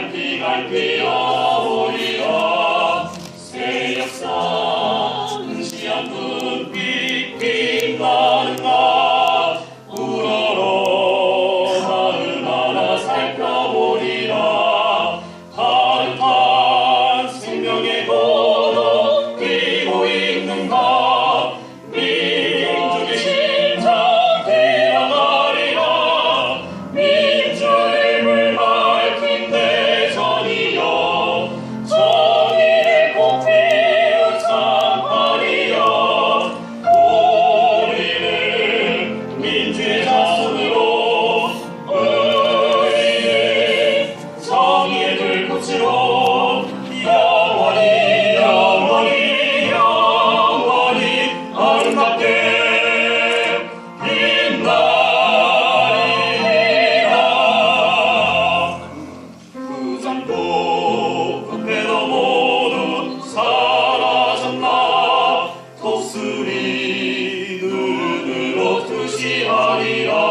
갈기갈 뛰어오리라 새 역사 응시한 분. Christi Maria.